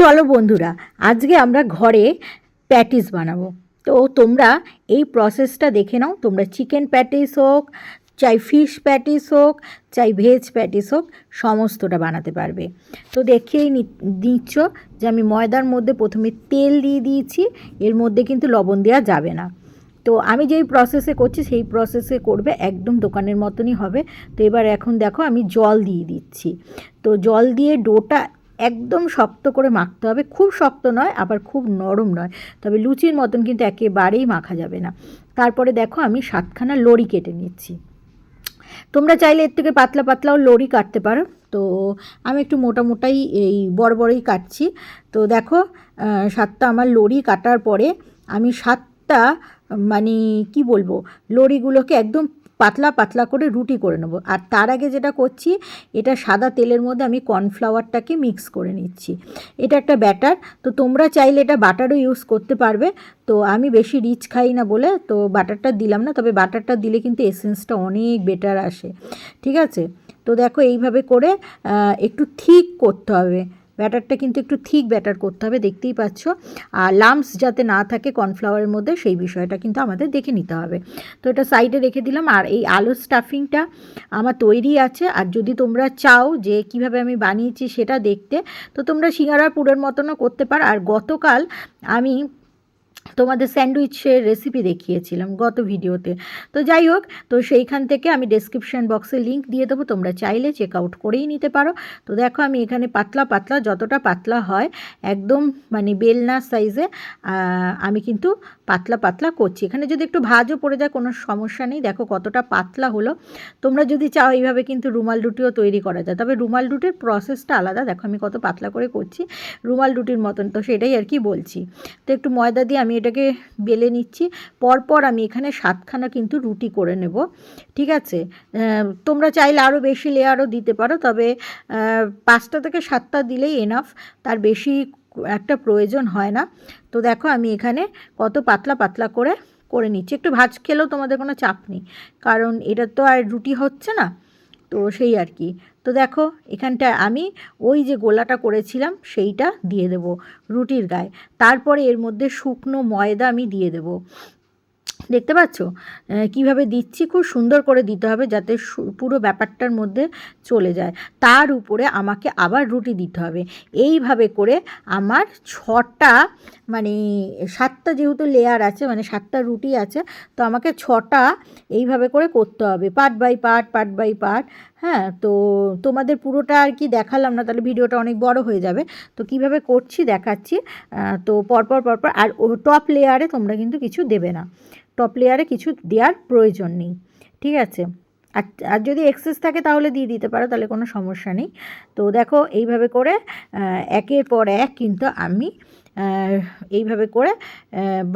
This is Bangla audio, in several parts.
চলো বন্ধুরা, আজকে আমরা ঘরে প্যাটিস বানাবো। তো তোমরা এই প্রসেসটা দেখে নাও। তোমরা চিকেন প্যাটিস হোক, চাই ফিশ প্যাটিস হোক, চাই ভেজ প্যাটিস হোক, সমস্তটা বানাতে পারবে। তো দেখেই নিচ্ছ যে আমি ময়দার মধ্যে প্রথমে তেল দিয়ে দিয়েছি, এর মধ্যে কিন্তু লবণ দেওয়া যাবে না। তো আমি যেই প্রসেসে করছি, সেই প্রসেসে করবে, একদম দোকানের মতনই হবে। তো এবার এখন দেখো আমি জল দিয়ে দিচ্ছি। তো জল দিয়ে ডোটা একদম শক্ত করে মাখতে হবে। খুব শক্ত নয়, আবার খুব নরম নয়। তবে লুচির মতন কিন্তু একেবারেই মাখা যাবে না। তারপরে দেখো আমি সাতখানা লড়ি কেটে নিচ্ছি। তোমরা চাইলে এর থেকে পাতলা পাতলাও লড়ি কাটতে পারো। তো আমি একটু মোটা মোটাই এই বড় বড়ই কাটছি। তো দেখো সাতটা আমার লড়ি কাটার পরে আমি সাতটা মানে কি বলব, লড়িগুলোকে একদম পাতলা পাতলা করে রুটি করে নেব। আর তার আগে যেটা করছি, এটা সাদা তেলের মধ্যে আমি কর্নফ্লাওয়ারটাকে মিক্স করে নিচ্ছি। এটা একটা ব্যাটার, তো তোমরা চাইলে এটা বাটারও ইউজ করতে পারবে। তো আমি বেশি রিচ খাই না বলে, তো বাটারটা দিলাম না, তবে বাটারটা দিলে কিন্তু এসেন্সটা অনেক বেটার আসে। ঠিক আছে? তো দেখো এইভাবে করে একটু থিক করতে হবে। ব্যাটারটা কিন্তু একটু থিক ব্যাটার করতে হবে, দেখতেই পাচ্ছ। আর লাম্পস যাতে না থাকে কর্নফ্লাওয়ারের মধ্যে, সেই বিষয়টা কিন্তু আমাদের দেখে নিতে হবে। তো এটা সাইডে রেখে দিলাম, আর এই আলুর স্টাফিংটা আমার তৈরি আছে। আর যদি তোমরা চাও যে কীভাবে আমি বানিয়েছি সেটা দেখতে, তো তোমরা সিঙ্গারা পুরের মতনও করতে পারো। আর গতকাল আমি তোমাদের স্যান্ডউইচের রেসিপি দেখিয়েছিলাম গত ভিডিওতে। তো যাই হোক, তো সেইখান থেকে আমি ডেসক্রিপশন বক্সে লিঙ্ক দিয়ে দেবো, তোমরা চাইলে চেক আউট করেই নিতে পারো। তো দেখো, আমি এখানে পাতলা পাতলা, যতটা পাতলা হয়, একদম মানে বেলনা সাইজে আমি কিন্তু পাতলা পাতলা করছি। এখানে যদি একটু ভাজও পড়ে যায়, কোনো সমস্যা নেই। দেখো কতটা পাতলা হলো। তোমরা যদি চাও, এইভাবে কিন্তু রুমাল রুটিও তৈরি করা যায়। তবে রুমাল রুটির প্রসেসটা আলাদা। দেখো, আমি কত পাতলা করে করছি রুমাল রুটির মতন। তো সেটাই আর কি বলছি। তো একটু ময়দা দিয়ে আমি এটাকে বেলে নিচ্ছি। পরপর আমি এখানে সাতখানা কিন্তু রুটি করে নেব। ঠিক আছে? তোমরা চাইলে আরও বেশি লেয়ারও দিতে পারো, তবে পাঁচটা থেকে সাতটা দিলেই এনাফ তার বেশি একটা প্রয়োজন হয় না। তো দেখো আমি এখানে কত পাতলা পাতলা করে করে নিচ্ছি। একটু ভাজ খেলেও তোমাদের কোনো চাপ নেই। কারণ এটা তো আর রুটি হচ্ছে না। তো সেই আর কি। তো দেখো এখানটা আমি ওই যে গোলাটা করেছিলাম, সেইটা দিয়ে দেব রুটির গায়ে। তারপরে এর মধ্যে শুকনো ময়দা আমি দিয়ে দেব। দেখতে পাচ্ছ? কীভাবে দিচ্ছি? খুব সুন্দর করে দিতে হবে যাতে পুরো ব্যাপারটার মধ্যে চলে যায়। তার উপরে আমাকে আবার রুটি দিতে হবে। এইভাবে করে আমার ছটা মানে সাতটা যেহেতু লেয়ার আছে মানে সাতটা রুটি আছে, তো আমাকে ছটা এইভাবে করে করতে হবে। Part by part part by part হ্যাঁ তো তোমাদের পুরোটা আর কি দেখালাম না, তাহলে ভিডিওটা অনেক বড় হয়ে যাবে। তো কীভাবে করছি দেখাচ্ছি তো পরপর পরপর, আর টপ লেয়ারে তোমরা কিন্তু কিছু দেবে না। টপ লেয়ারে কিছু দেওয়ার প্রয়োজন নেই, ঠিক আছে? আর আর যদি এক্সেস থাকে তাহলে দিয়ে দিতে পারো, তাহলে কোনো সমস্যা নেই। তো দেখো, এইভাবে করে একের পর এক কিন্তু আমি এইভাবে করে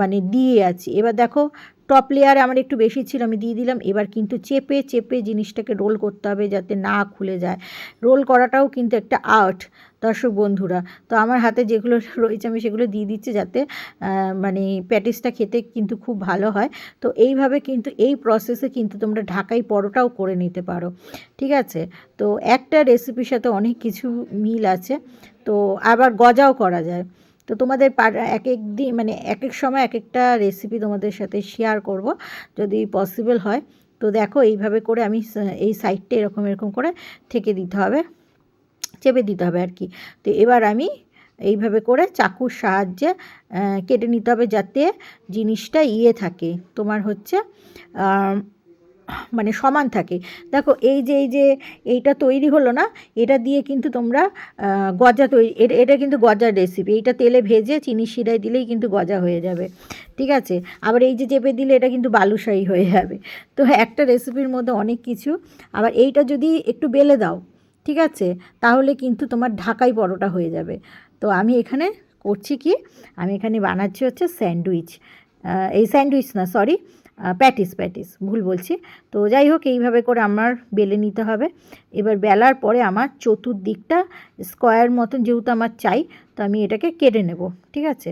মানে দিয়ে আছি। এবার দেখো টপ লেয়ারে আমার একটু বেশি ছিল, আমি দিয়ে দিলাম। এবার কিন্তু চেপে চেপে জিনিসটাকে রোল করতে হবে যাতে না খুলে যায়। রোল করাটাও কিন্তু একটা আর্ট দর্শক বন্ধুরা। তো আমার হাতে যেগুলো রয়েছে, আমি সেগুলো দিয়ে দিচ্ছি যাতে মানে প্যাটিসটা খেতে কিন্তু খুব ভালো হয়। তো এইভাবে কিন্তু এই প্রসেসে কিন্তু তোমরা ঢাকাই পরোটাও করে নিতে পারো। ঠিক আছে? তো একটা রেসিপির সাথে অনেক কিছু মিল আছে। তো আবার গজাও করা যায়। তো তোমাদের এক এক দিন মানে এক এক সময় এক একটা রেসিপি তোমাদের সাথে শেয়ার করব, যদি পসিবল হয়। তো দেখো, এইভাবে করে আমি এই সাইডটা এরকম এরকম করে থেকে দিতে হবে, চেপে দিতে হবে আর কি। তো এবার আমি এইভাবে করে চাকুর সাহায্যে কেটে নিতে হবে যাতে জিনিসটা ইয়ে থাকে। তোমার হচ্ছে মানে সমান থাকে। দেখো, এই যে এই যে, এইটা তৈরি হলো না, এটা দিয়ে কিন্তু তোমরা গজা তৈরি এটা কিন্তু গজার রেসিপি এইটা তেলে ভেজে চিনি শিরায় দিলেই কিন্তু গজা হয়ে যাবে। ঠিক আছে? আবার এই যে চেপে দিলে এটা কিন্তু বালুশাহী হয়ে যাবে। তো একটা রেসিপির মধ্যে অনেক কিছু। আবার এইটা যদি একটু বেলে দাও, ঠিক আছে? তাহলে কিন্তু তোমার ঢাকাই পরোটা হয়ে যাবে। তো আমি এখানে করছি কি? আমি এখানে বানাচ্ছি হচ্ছে স্যান্ডউইচ। এই স্যান্ডউইচ না সরি প্যাটিস প্যাটিস, ভুল বলছি। তো যাই হোক, এইভাবে করে আমার বেলে নিতে হবে। এবার বেলার পরে আমার চতুর্দিকটা স্কোয়ার মতন যেহেতু আমার চাই, তো আমি এটাকে কেটে নেব, ঠিক আছে?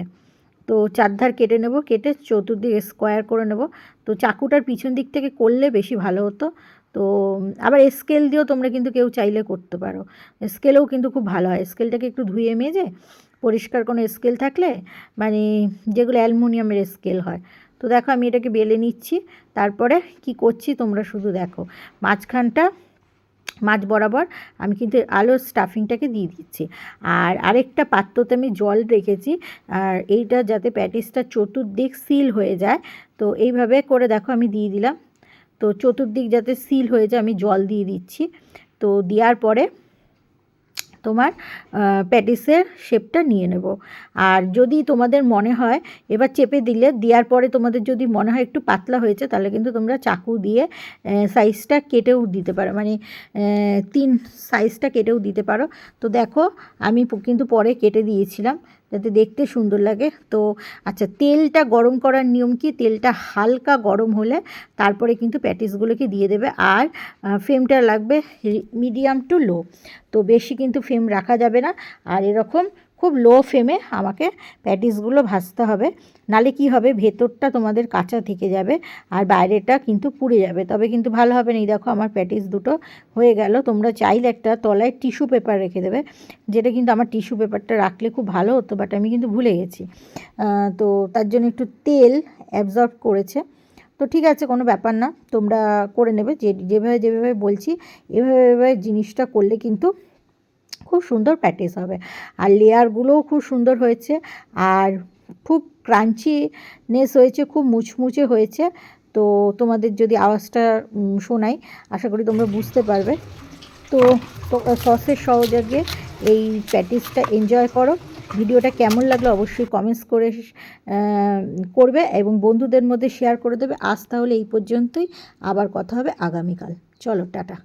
তো চারধার কেটে নেব, কেটে চতুর্দিকে স্কোয়ার করে নেব। তো চাকুটার পিছন দিক থেকে করলে বেশি ভালো হতো। তো, আবার স্কেল দিয়েও তোমরা কিন্তু কেউ চাইলে করতে পারো। স্কেলেও কিন্তু খুব ভালো হয়। স্কেলটাকে একটু ধুয়ে মেজে পরিষ্কার কোনো স্কেল থাকলে মানে যেগুলো অ্যালুমিনিয়ামের স্কেল হয় তো দেখো আমি এটাকে বেলে নিচ্ছি, তারপরে কি করছি তোমরা শুধু দেখো। মাঝখানটা মাছ বরাবর আমি কিন্তু আলুর স্টাফিংটাকে দিয়ে দিচ্ছি। আর আরেকটা পাত্রতে আমি জল রেখেছি, আর এইটা যাতে প্যাটিসটা চতুর্দিক সিল হয়ে যায়, তো এইভাবে করে দেখো আমি দিয়ে দিলাম। তো চতুর্দিক যাতে সিল হয়ে যায় আমি জল দিয়ে দিচ্ছি। তো দেওয়ার পরে তোমার প্যাটিসের শেপটা নিয়ে নেব। আর যদি তোমাদের মনে হয়, এবার চেপে দিলে, দেওয়ার পরে তোমাদের যদি মনে হয় একটু পাতলা হয়েছে, তাহলে কিন্তু তোমরা চাকু দিয়ে সাইজটা কেটেও দিতে পারো। মানে তিন সাইজটা কেটেও দিতে পারো। তো দেখো, আমি কিন্তু পরে কেটে দিয়েছিলাম। যাতে দেখতে সুন্দর লাগে। তো আচ্ছা তেলটা গরম করার নিয়ম কি? তেলটা হালকা গরম হলে তারপরে কিন্তু প্যাটিসগুলোকে দিয়ে দেবে। আর ফ্রেমটা লাগবে মিডিয়াম টু লো। তো বেশি কিন্তু ফ্রেম রাখা যাবে না। আর এরকম খুব লো ফ্লেমে আমাকে প্যাটিসগুলো ভাজতে হবে। নালে কি হবে? ভেতরটা তোমাদের কাঁচা থেকে যাবে আর বাইরেটা কিন্তু পুড়ে যাবে। তবে কিন্তু ভালো হবে না। দেখো আমার প্যাটিস দুটো হয়ে গেল। তোমরা চাইলে একটা তলায় টিস্যু পেপার রেখে দেবে। যেটা কিন্তু আমার টিস্যু পেপারটা রাখলে খুব ভালো হতো বাট আমি কিন্তু ভুলে গেছি। তো তার জন্য একটু তেল অ্যাবজর্ব করেছে। তো ঠিক আছে, কোনো ব্যাপার না। তোমরা করে নেবে। যে, যেভাবে যেভাবে বলছি, এভাবে এভাবে জিনিসটা করলে কিন্তু খুব সুন্দর প্যাটিস হবে। আর লেয়ারগুলোও খুব সুন্দর হয়েছে। আর খুব ক্রাঞ্চিনেস হয়েছে, খুব মুচমুচে হয়েছে। তো তোমাদের যদি আওয়াজটা শোনাই, আশা করি তোমরা বুঝতে পারবে। তো সসের সহযোগে এই প্যাটিসটা এনজয় করো। ভিডিওটা কেমন লাগল অবশ্যই কমেন্টস করে করবে এবং বন্ধুদের মধ্যে শেয়ার করে দেবে। আজ তাহলে এই পর্যন্তই। আবার কথা হবে আগামীকাল। চলো, টাটা।